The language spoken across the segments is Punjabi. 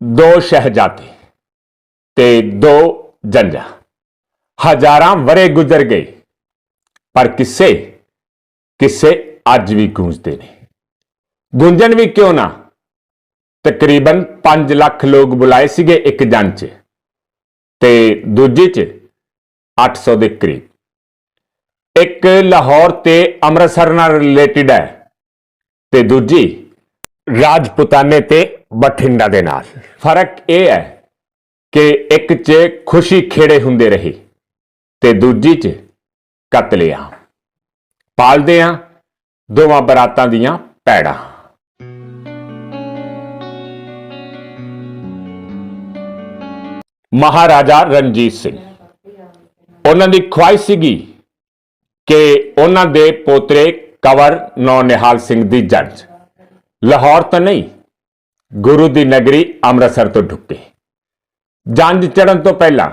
ਦੋ ਸ਼ਹਿਜ਼ਾਦੇ ਤੇ ਦੋ ਜੰਜਾ ਹਜ਼ਾਰਾਂ ਵਰੇ ਗੁਜ਼ਰ ਗਏ, ਪਰ ਕਿਸੇ ਕਿਸੇ ਅੱਜ ਵੀ ਗੂੰਜਦੇ ਨੇ। ਗੁੰਜਨ ਵੀ ਕਿਉਂ ਨਾ? ਤਕਰੀਬਨ 5 ਲੱਖ ਲੋਕ ਬੁਲਾਏ ਸੀਗੇ ਇੱਕ ਜੰਗ 'ਚ ਤੇ ਦੂਜੇ 'ਚ 800 ਦੇ ਕਰੀਬ। ਇੱਕ ਲਾਹੌਰ ਤੇ ਅੰਮ੍ਰਿਤਸਰ ਨਾਲ ਰਿਲੇਟਡ ਹੈ ਤੇ ਦੂਜੀ ਰਾਜਪੂਤਾਨੇ ਤੇ ਬਠਿੰਡਾ ਦੇ ਨਾਲ। ਫ਼ਰਕ ਇਹ ਹੈ ਕਿ ਇੱਕ 'ਚ ਖੁਸ਼ੀ ਖੇੜੇ ਹੁੰਦੇ ਰਹੇ ਤੇ ਦੂਜੀ 'ਚ ਕਤਲੇਆਮ। ਪਾਲਦੇ ਆ ਦੋਵਾਂ ਬਰਾਤਾਂ ਦੀਆਂ ਪੈੜਾਂ। ਮਹਾਰਾਜਾ ਰਣਜੀਤ ਸਿੰਘ, ਉਹਨਾਂ ਦੀ ਖੁਆਇਸ਼ ਸੀਗੀ ਕਿ ਉਹਨਾਂ ਦੇ ਪੋਤਰੇ ਕਵਰ ਨੌ ਨਿਹਾਲ ਸਿੰਘ ਦੀ ਜੰਜ ਲਾਹੌਰ ਤਾਂ ਨਹੀਂ, ਗੁਰੂ ਦੀ ਨਗਰੀ ਅੰਮ੍ਰਿਤਸਰ ਤੋਂ ਢੁੱਕੇ। ਜੰਜ ਚੜਨ ਤੋਂ ਪਹਿਲਾਂ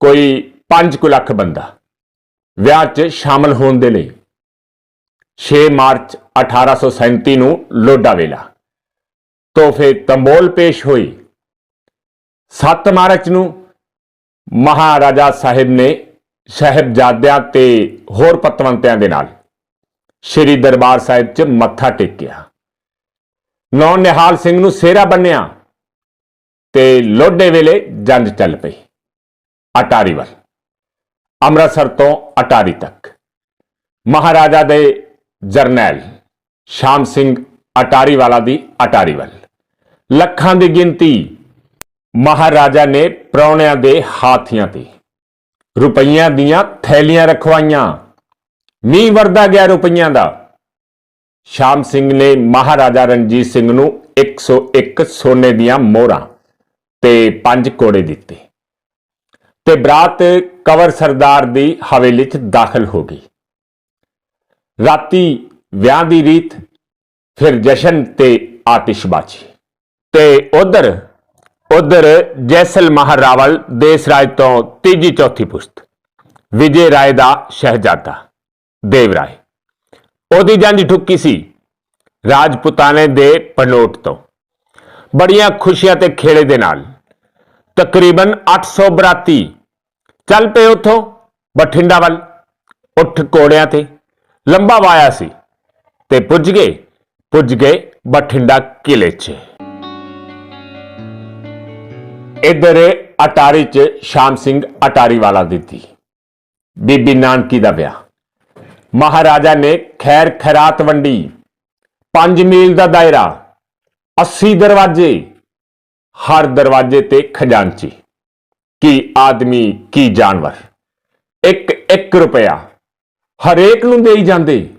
ਕੋਈ 5 ਲੱਖ ਬੰਦਾ ਵਿਆਹ 'ਚ ਸ਼ਾਮਲ ਹੋਣ ਦੇ ਲਈ 6 ਮਾਰਚ 1837 ਨੂੰ ਲੋਡਾ ਵੇਲਾ। ਤੋਹਫੇ ਤੰਬੋਲ ਪੇਸ਼ ਹੋਈ। 7 ਮਾਰਚ ਨੂੰ ਮਹਾਰਾਜਾ ਸਾਹਿਬ ਨੇ ਸਹਿਬਜ਼ਾਦਿਆਂ ਤੇ ਹੋਰ ਪਤਵੰਤਿਆਂ ਦੇ ਨਾਲ ਸ੍ਰੀ ਦਰਬਾਰ ਸਾਹਿਬ 'ਚ ਮੱਥਾ ਟੇਕਿਆ। ਨੌ ਨਿਹਾਲ ਸਿੰਘ ਨੂੰ ਸੇਰਾ ਬੰਨਿਆ ਤੇ ਲੋਡੇ ਵੇਲੇ ਜੰਜ ਚੱਲ ਪਈ, ਅਟਾਰੀ ਵੱਲ, ਅੰਮ੍ਰਿਤਸਰ ਤੋਂ ਅਟਾਰੀ ਤੱਕ। ਮਹਾਰਾਜਾ ਦੇ ਜਰਨੈਲ ਸ਼ਾਮ ਸਿੰਘ ਅਟਾਰੀ ਵਾਲਾ ਦੀ ਅਟਾਰੀ ਵੱਲ। ਲੱਖਾਂ ਦੀ ਗਿਣਤੀ ਮਹਾਰਾਜਾ ਨੇ ਪ੍ਰਾਹੁਣਿਆਂ ਦੇ ਹਾਥੀਆਂ ਤੇ। ਰੁਪਈਆਂ ਦੀਆਂ ਥੈਲੀਆਂ ਰਖਵਾਈਆਂ। ਮੀਂਹ ਵਰਦਾ ਗਿਆ ਰੁਪਈਆਂ ਦਾ। ਸ਼ਾਮ ਸਿੰਘ ਨੇ ਮਹਾਰਾਜਾ ਰਣਜੀਤ ਸਿੰਘ ਨੂੰ 101 ਸੋਨੇ ਦੀਆਂ ਮੋਹਰਾਂ ਤੇ ਪੰਜ ਕੋੜੇ ਦਿੱਤੇ ਤੇ ਬਰਾਤ ਕਵਰ ਸਰਦਾਰ ਦੀ ਹਵੇਲੀ 'ਚ ਦਾਖਲ ਹੋ ਗਈ। ਰਾਤੀ ਵਿਆਹ ਦੀ ਰੀਤ, ਫਿਰ ਜਸ਼ਨ ਤੇ ਆਤਿਸ਼ਬਾਜ਼ੀ ਤੇ ਉਧਰ ਉਧਰ ਜੈਸਲ ਮਹਾਰਾਵਲ ਦੇਸ ਰਾਜ ਤੋਂ ਤੀਜੀ ਚੌਥੀ ਪੁਸਤ, ਵਿਜੇ ਰਾਏ ਦਾ ਸ਼ਹਿਜ਼ਾਦਾ ਦੇਵ ਰਾਏ। ਉਹਦੀ ਜੰਝ ਠੁੱਕੀ ਸੀ ਰਾਜਪੁਤਾਨੇ ਦੇ ਪਨੋਟ ਤੋਂ। ਬੜੀਆਂ ਖੁਸ਼ੀਆਂ ਤੇ ਖੇੜੇ ਦੇ ਨਾਲ। ਤਕਰੀਬਨ 800 ਬਰਾਤੀ। ਚੱਲ ਪਏ ਉਥੋਂ ਬਠਿੰਡਾ ਵੱਲ। ਉੱਠ ਕੋੜਿਆਂ ਤੇ। ਲੰਬਾ ਵਾਇਆ ਸੀ। ਤੇ ਪੁੱਜ ਗਏ ਪੁੱਜ ਗਏ ਬਠਿੰਡਾ ਕਿਲੇ 'ਚ। ਇਧਰ ਅਟਾਰੀ 'ਚ ਸ਼ਾਮ ਸਿੰਘ ਅਟਾਰੀ ਵਾਲਾ ਦਿੱਤੀ ਬੀਬੀ ਨਾਨਕੀ ਦਾ ਵਿਆਹ। ਮਹਾਰਾਜਾ ਨੇ ਖੈਰ ਖੈਰਾਤ ਵੰਡੀ। 5 ਮੀਲ ਦਾ ਦਾਇਰਾ 80 ਦਰਵਾਜ਼ੇ, ਹਰ ਦਰਵਾਜ਼ੇ ਤੇ ਖਜ਼ਾਨਚੀ। ਕੀ ਆਦਮੀ, ਕੀ ਜਾਨਵਰ। ਇੱਕ ਇੱਕ ਰੁਪਇਆ ਹਰੇਕ ਨੂੰ ਦੇਈ ਜਾਂਦੇ।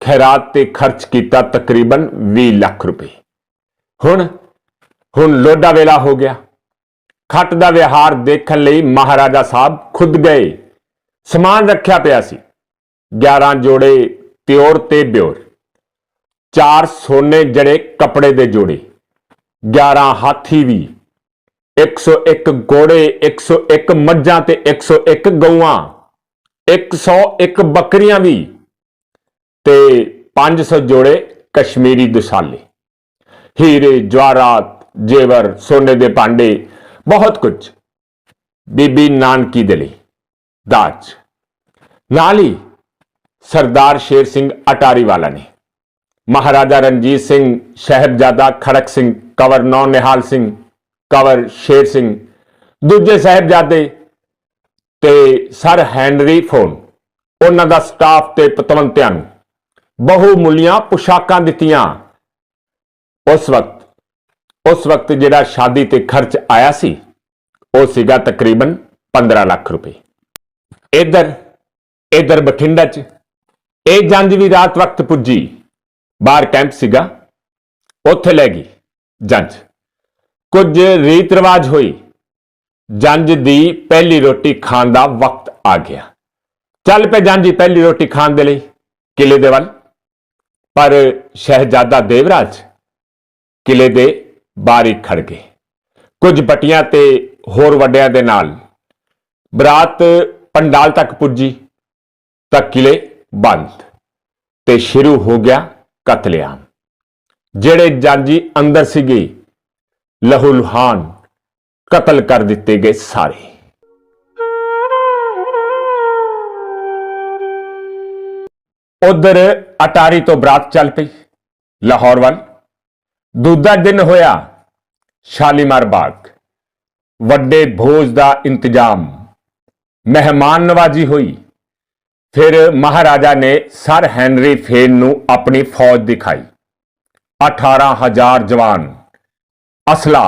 ਖੈਰਾਤ ਤੇ ਖਰਚ ਕੀਤਾ ਤਕਰੀਬਨ 20 ਲੱਖ ਰੁਪਏ। ਹੁਣ ਹੁਣ ਲੋਡਾ ਵੇਲਾ ਹੋ ਗਿਆ। ਖੱਟ ਦਾ ਵਿਹਾਰ ਦੇਖਣ ਲਈ ਮਹਾਰਾਜਾ ਸਾਹਿਬ ਖੁਦ ਗਏ। ਸਮਾਨ ਰੱਖਿਆ ਪਿਆ ਸੀ। 11 ਜੋੜੇ ਪਿਓਰ ਤੇ ਬਿਉਰ ਚਾਰ ਸੋਨੇ ਜੜੇ ਕੱਪੜੇ ਦੇ ਜੋੜੇ 11 ਹਾਥੀ ਵੀ 101 ਘੋੜੇ 101 ਮੱਝਾਂ ਤੇ 101 ਗਊਆਂ 101 ਬੱਕਰੀਆਂ ਵੀ ਤੇ 500 ਜੋੜੇ ਕਸ਼ਮੀਰੀ ਦੁਸਾਲੇ, ਹੀਰੇ ਜਵਾਰਾਤ ਜੇਵਰ, ਸੋਨੇ ਦੇ ਭਾਂਡੇ, ਬਹੁਤ ਕੁਝ ਬੀਬੀ ਨਾਨਕੀ ਦੇ ਲਈ ਦਾਜ। ਨਾਲ ਹੀ ਸਰਦਾਰ ਸ਼ੇਰ ਸਿੰਘ ਅਟਾਰੀ ਵਾਲਾ ਨੇ। ਮਹਾਰਾਜਾ ਰਣਜੀਤ ਸਿੰਘ, ਸਹਿਬਜ਼ਾਦਾ ਖੜਕ ਸਿੰਘ, ਕਵਰ ਨੌ ਨਿਹਾਲ ਸਿੰਘ, ਕਵਰ ਸ਼ੇਰ ਸਿੰਘ, ਦੂਜੇ ਸਹਿਬਜ਼ਾਦੇ ਤੇ ਸਰ ਹੈਨਰੀ ਫੋਨ, ਉਹਨਾਂ ਦਾ ਸਟਾਫ ਤੇ ਪਤਵੰਤਿਆਂ ਨੂੰ ਬਹੁਮੁੱਲੀਆਂ ਪੁਸ਼ਾਕਾਂ ਦਿੱਤੀਆਂ। ਉਸ ਵਕਤ ਉਸ ਵਕਤ ਜਿਹੜਾ ਸ਼ਾਦੀ ਤੇ ਖਰਚ ਆਇਆ ਸੀ, ਉਹ ਸੀਗਾ ਤਕਰੀਬਨ 15 ਲੱਖ ਰੁਪਏ। ਇਧਰ ਇਧਰ ਬਠਿੰਡਾ 'ਚ ਇਹ ਜੰਜ ਵੀ ਰਾਤ ਵਕਤ ਪੁੱਜੀ। ਬਾਹਰ ਕੈਂਪ ਸੀਗਾ। ਉੱਥੇ ਲੈ ਗਈ ਜੰਜ। ਕੁਝ ਰੀਤ ਰਿਵਾਜ ਹੋਈ। ਜੰਜ ਦੀ ਪਹਿਲੀ ਰੋਟੀ ਖਾਣ ਦਾ ਵਕਤ ਆ ਗਿਆ। ਚੱਲ ਪਏ ਜੰਜ ਦੀ ਪਹਿਲੀ ਰੋਟੀ ਖਾਣ ਦੇ ਲਈ ਕਿਲੇ ਦੇ ਵੱਲ। ਪਰ ਸ਼ਹਿਜ਼ਾਦਾ ਦੇਵਰਾਜ ਕਿਲੇ ਦੇ ਬਾਹਰ ਹੀ ਖੜ ਗਏ। ਕੁਝ ਪਟੀਆਂ ਤੇ ਹੋਰ ਵੱਡਿਆਂ ਦੇ ਨਾਲ ਬਰਾਤ ਪੰਡਾਲ ਤੱਕ ਪੁੱਜੀ ਤਾਂ ਕਿਲੇ ਬੰਦ ਤੇ ਸ਼ੁਰੂ ਹੋ ਗਿਆ ਕਤਲੇਆਮ। ਜਿਹੜੇ ਜਾਂਜੀ ਅੰਦਰ ਸੀਗੇ ਲਹੂ ਲੁਹਾਨ ਕਤਲ ਕਰ ਦਿੱਤੇ ਗਏ ਸਾਰੇ। ਉਧਰ ਅਟਾਰੀ ਤੋਂ ਬਰਾਤ ਚੱਲ ਪਈ, ਲਾਹੌਰ ਵੱਲ। ਦੂਜਾ ਦਿਨ ਹੋਇਆ ਸ਼ਾਲੀਮਾਰ ਬਾਗ। ਵੱਡੇ ਭੋਜ ਦਾ ਇੰਤਜ਼ਾਮ ਮਹਿਮਾਨ ਨਵਾਜੀ ਹੋਈ। ਫਿਰ ਮਹਾਰਾਜਾ ਨੇ ਸਰ ਹੈਨਰੀ ਫੇਨ ਨੂੰ ਆਪਣੀ ਫੌਜ ਦਿਖਾਈ। 18000 ਜਵਾਨ, ਅਸਲਾ,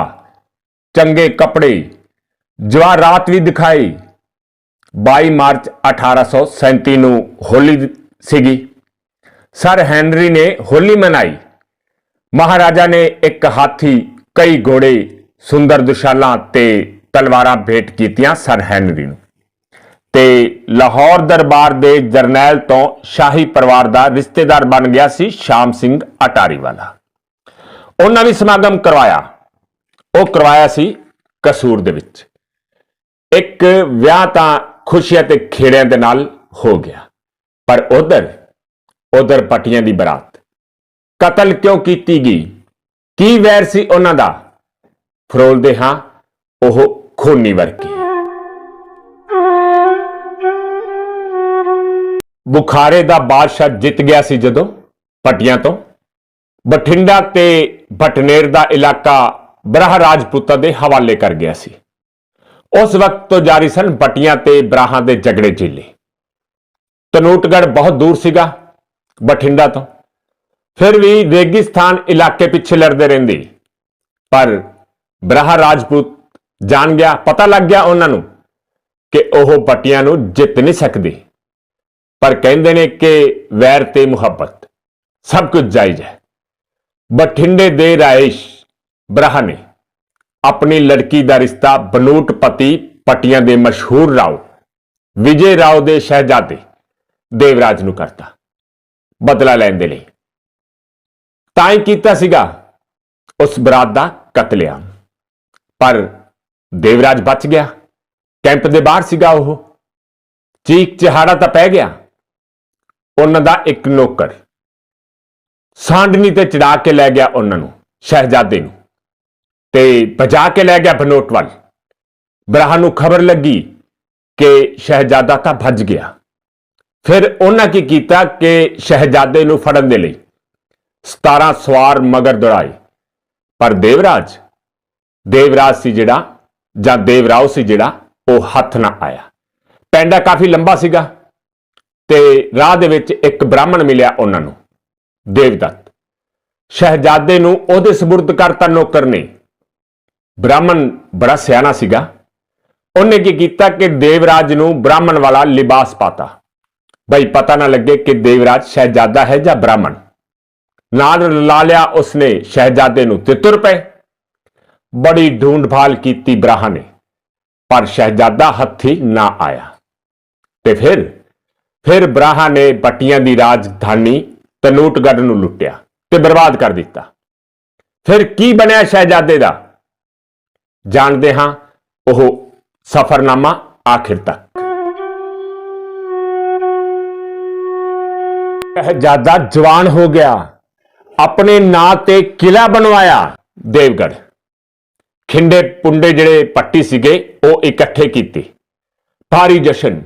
ਚੰਗੇ ਕੱਪੜੇ ਜਵਾਹਰਾਤ ਵੀ ਦਿਖਾਈ। 22 ਮਾਰਚ 1837 ਨੂੰ ਹੋਲੀ ਸੀਗੀ। ਸਰ ਹੈਨਰੀ ਨੇ ਹੋਲੀ ਮਨਾਈ। ਮਹਾਰਾਜਾ ਨੇ ਇੱਕ ਹਾਥੀ, ਕਈ ਘੋੜੇ, ਸੁੰਦਰ ਦੁਸ਼ਾਲਾਂ ਤੇ ਤਲਵਾਰਾਂ ਭੇਟ ਕੀਤੀਆਂ ਸਰ ਹੈਨਰੀ ਨੂੰ। ਤੇ ਲਾਹੌਰ ਦਰਬਾਰ ਦੇ ਜਰਨੈਲ ਤੋਂ ਸ਼ਾਹੀ ਪਰਿਵਾਰ ਦਾ ਰਿਸ਼ਤੇਦਾਰ ਬਣ ਗਿਆ ਸੀ ਸ਼ਾਮ ਸਿੰਘ ਅਟਾਰੀ ਵਾਲਾ। ਉਹਨਾਂ ਵੀ ਸਮਾਗਮ ਕਰਵਾਇਆ। ਉਹ ਕਰਵਾਇਆ ਸੀ ਕਸੂਰ ਦੇ ਵਿੱਚ। ਇੱਕ ਵਿਆਹ ਤਾਂ ਖੁਸ਼ੀਆਂ ਤੇ ਖੇੜਿਆਂ ਦੇ ਨਾਲ ਹੋ ਗਿਆ। ਪਰ ਉਧਰ ਉਧਰ ਪਟੀਆਂ ਦੀ ਬਰਾਤ। ਕਤਲ ਕਿਉਂ ਕੀਤੀ ਗਈ? ਕੀ ਵੈਰ ਸੀ ਉਹਨਾਂ ਦਾ? ਫਰੋਲਦੇ ਹਾਂ ਉਹ ਖੋਨੀ ਵਰਗੀ। ਬੁਖਾਰੇ ਦਾ ਬਾਦਸ਼ਾਹ ਜਿੱਤ ਗਿਆ ਸੀ ਜਦੋਂ ਪਟੀਆਂ ਤੋਂ। ਬਠਿੰਡਾ ਤੇ ਭਟਨੇਰ ਦਾ ਇਲਾਕਾ ਬਰਾਹ ਰਾਜਪੂਤਾਂ ਦੇ ਹਵਾਲੇ ਕਰ ਗਿਆ ਸੀ। ਉਸ ਵਕਤ ਤੋਂ ਜਾਰੀ ਸਨ ਪਟੀਆਂ ਤੇ ਬਰਾਹਾਂ ਦੇ ਝਗੜੇ ਚੇਲੇ ਤਨੂਟਗੜ ਬਹੁਤ ਦੂਰ ਸੀਗਾ ਬਠਿੰਡਾ ਤੋਂ। ਫਿਰ ਵੀ ਰੇਗਿਸਤਾਨ ਇਲਾਕੇ ਪਿੱਛੇ ਲੜਦੇ ਰਹਿੰਦੇ। ਪਰ ਬਰਾਹ ਰਾਜਪੂਤ ਜਾਣ ਗਿਆ, ਪਤਾ ਲੱਗ ਗਿਆ ਉਹਨਾਂ ਨੂੰ ਕਿ ਉਹ ਪਟੀਆਂ ਨੂੰ ਜਿੱਤ ਨਹੀਂ ਸਕਦੇ। ਪਰ ਕਹਿੰਦੇ ਨੇ ਕਿ ਵੈਰ ਤੇ ਮੁਹੱਬਤ, ਸਭ ਕੁਝ ਜਾਇਜ਼ ਹੈ। ਬਠਿੰਡੇ ਦੇ ਰਾਇਸ਼ ਬਰਾਹ ਨੇ ਆਪਣੀ ਲੜਕੀ ਦਾ ਰਿਸ਼ਤਾ ਬਨੂਟ ਪਤੀ ਪਟੀਆਂ ਦੇ ਮਸ਼ਹੂਰ ਰਾਓ, ਵਿਜੇ ਰਾਓ ਦੇ ਸ਼ਹਿਜ਼ਾਦੇ ਦੇਵਰਾਜ ਨੂੰ ਕਰਤਾ, ਬਦਲਾ ਲੈਣ ਦੇ ਲਈ। ਤਾਂ ਹੀ ਕੀਤਾ ਸੀਗਾ ਉਸ ਬਰਾਤ ਦਾ ਕਤਲੇਆਮ। ਪਰ ਦੇਵਰਾਜ ਬਚ ਗਿਆ, ਕੈਂਪ ਦੇ ਬਾਹਰ ਸੀਗਾ ਉਹ। ਚੀਕ ਚਿਹਾੜਾ ਤਾਂ ਪੈ ਗਿਆ। ਉਹਨਾਂ ਦਾ ਇੱਕ ਨੌਕਰ। ਸਾਂਡਨੀ ਤੇ ਚੜਾ ਕੇ ਲੈ ਗਿਆ ਉਹਨਾਂ ਨੂੰ, ਸ਼ਹਿਜ਼ਾਦੇ ਨੂੰ। ਤੇ ਭਜਾ ਕੇ ਲੈ ਗਿਆ ਬਨੋਟ ਵੱਲ। ਬਰਾਹ ਨੂੰ ਖਬਰ ਲੱਗੀ ਕਿ ਸ਼ਹਿਜ਼ਾਦਾ ਤਾਂ ਭੱਜ ਗਿਆ। ਫਿਰ ਉਹਨਾਂ ਕੀ ਕੀਤਾ ਕਿ ਸ਼ਹਿਜ਼ਾਦੇ ਨੂੰ ਫੜਨ ਦੇ ਲਈ। 17 ਸਵਾਰ ਮਗਰ ਦੌੜਾਏ। ਪਰ ਦੇਵਰਾਜ ਦੇਵਰਾਜ ਸੀ ਜਿਹੜਾ ਜਾਂ ਦੇਵਰਾਓ ਸੀ ਜਿਹੜਾ, ਉਹ ਹੱਥ ਨਾ ਆਇਆ। ਪੈਂਡਾ ਕਾਫੀ ਲੰਬਾ ਸੀਗਾ। ਤੇ ਰਾਹ ਦੇ ਵਿੱਚ ਇੱਕ ਬ੍ਰਾਹਮਣ ਮਿਲਿਆ ਉਹਨਾਂ ਨੂੰ, ਦੇਵਦੱਤ। ਸ਼ਹਿਜ਼ਾਦੇ ਨੂੰ ਉਹਦੇ ਸਬੁਰਦ ਕਰਤਾ ਨੌਕਰ ਨੇ। ਬ੍ਰਾਹਮਣ ਬੜਾ ਸਿਆਣਾ ਸੀਗਾ। ਉਹਨੇ ਕੀ ਕੀਤਾ ਕਿ ਦੇਵਰਾਜ ਨੂੰ ਬ੍ਰਾਹਮਣ ਵਾਲਾ ਲਿਬਾਸ ਪਾਤਾ। ਬਈ ਪਤਾ ਨਾ ਲੱਗੇ ਕਿ ਦੇਵਰਾਜ ਸ਼ਹਿਜ਼ਾਦਾ ਹੈ ਜਾਂ ਬ੍ਰਾਹਮਣ। ਨਾਲ ਲਾ ਲਿਆ ਉਸਨੇ ਸ਼ਹਿਜ਼ਾਦੇ ਨੂੰ ਤੇ ਪਏ। ਬੜੀ ਢੂੰਡਭਾਲ ਕੀਤੀ ਬਰਾਹ ਨੇ, ਪਰ ਸ਼ਹਿਜ਼ਾਦਾ ਹੱਥੀ ਨਾ ਆਇਆ। ਤੇ ਫਿਰ ਫਿਰ ਬਰਾਹਾ ਨੇ ਪੱਟੀਆਂ ਦੀ ਰਾਜਧਾਨੀ ਤਨੂਟਗੜ ਨੂੰ ਲੁੱਟਿਆ ਤੇ ਬਰਬਾਦ ਕਰ ਦਿੱਤਾ। ਫਿਰ ਕੀ ਬਣਿਆ ਸ਼ਹਿਜ਼ਾਦੇ ਦਾ? ਜਾਣਦੇ ਹਾਂ ਉਹ ਸਫਰਨਾਮਾ ਆਖਿਰ ਤੱਕ। ਸ਼ਹਿਜ਼ਾਦਾ ਜਵਾਨ ਹੋ ਗਿਆ। ਆਪਣੇ ਨਾਂ ਤੇ ਕਿਲਾ ਬਣਵਾਇਆ ਦੇਵਗੜ ਖਿੰਡੇ ਪੁੰਡੇ ਜਿਹੜੇ ਪੱਟੀ ਸੀਗੇ, ਉਹ ਇਕੱਠੇ ਕੀਤੇ। ਭਾਰੀ ਜਸ਼ਨ।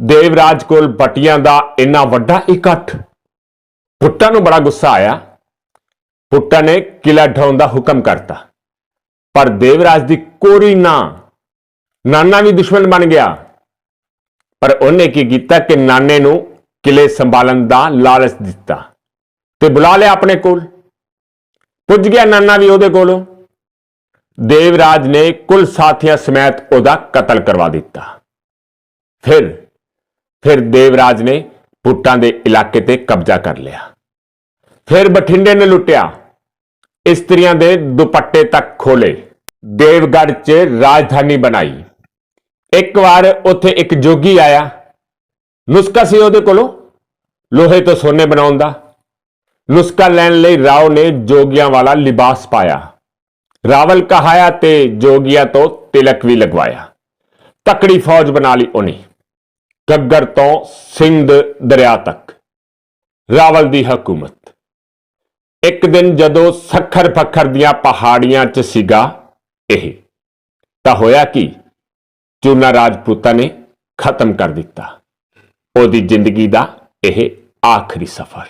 ਦੇਵਰਾਜ ਕੋਲ ਪੱਟੀਆਂ ਦਾ ਇੰਨਾ ਵੱਡਾ ਇਕੱਠ ਪੁੱਟਾਂ ਨੂੰ ਬੜਾ ਗੁੱਸਾ ਆਇਆ। ਪੁੱਟਾਂ ਨੇ ਕਿਲਾ ਢਾਉਣ ਦਾ ਹੁਕਮ ਕਰਤਾ। ਪਰ ਦੇਵਰਾਜ ਦੀ ਕੋਰੀ ਨਾ, ਨਾਨਾ ਵੀ ਦੁਸ਼ਮਣ ਬਣ ਗਿਆ। ਪਰ ਉਹਨੇ ਕੀ ਕੀਤਾ ਕਿ ਨਾਨੇ ਨੂੰ ਕਿਲੇ ਸੰਭਾਲਣ ਦਾ ਲਾਲਚ ਦਿੱਤਾ ਤੇ ਬੁਲਾ ਲਿਆ ਆਪਣੇ ਕੋਲ। ਪੁੱਜ ਗਿਆ ਨਾਨਾ ਵੀ ਉਹਦੇ ਕੋਲੋਂ। ਦੇਵਰਾਜ ਨੇ ਕੁੱਲ ਸਾਥੀਆਂ ਸਮੇਤ ਉਹਦਾ ਕਤਲ ਕਰਵਾ ਦਿੱਤਾ। ਫਿਰ ਫਿਰ ਦੇਵਰਾਜ ਨੇ ਪੁੱਟਾਂ ਦੇ ਇਲਾਕੇ ਤੇ ਕਬਜ਼ਾ ਕਰ ਲਿਆ। ਫਿਰ ਬਠਿੰਡੇ ਨੇ ਲੁੱਟਿਆ। ਇਸਤਰੀਆਂ ਦੇ ਦੁਪੱਟੇ ਤੱਕ ਖੋਲੇ ਦੇਵਗੜ੍ਹ 'ਚ ਰਾਜਧਾਨੀ ਬਣਾਈ। ਇੱਕ ਵਾਰ ਉੱਥੇ ਇੱਕ ਜੋਗੀ ਆਇਆ। ਨੁਸਖਾ ਸੀ ਉਹਦੇ ਕੋਲੋਂ? ਲੋਹੇ ਤੋਂ ਸੋਨੇ ਬਣਾਉਣ ਦਾ। ਨੁਸਖਾ ਲੈਣ ਲਈ ਰਾਓ ਨੇ ਜੋਗੀਆਂ ਵਾਲਾ ਲਿਬਾਸ ਪਾਇਆ। ਰਾਵਲ ਕਹਾਇਆ ਤੇ ਜੋਗੀਆਂ ਤੋਂ ਤਿਲਕ ਵੀ ਲਗਵਾਇਆ। ਤਕੜੀ ਫੌਜ ਬਣਾ ਲਈ ਉਹਨੇ। ਗੱਗਰ ਤੋਂ ਸਿੰਧ ਦਰਿਆ ਤੱਕ। ਰਾਵਲ ਦੀ ਹਕੂਮਤ। ਇੱਕ ਦਿਨ ਜਦੋਂ ਸੱਖਰ ਫੱਖਰ ਦੀਆਂ ਪਹਾੜੀਆਂ 'ਚ ਸੀਗਾ ਇਹ, ਤਾਂ ਹੋਇਆ ਕਿ? ਚੂਨਾ ਰਾਜਪੂਤਾਂ ਨੇ ਖਤਮ ਕਰ ਦਿੱਤਾ। ਉਹਦੀ ਜ਼ਿੰਦਗੀ ਦਾ ਇਹ ਆਖਰੀ ਸਫ਼ਰ।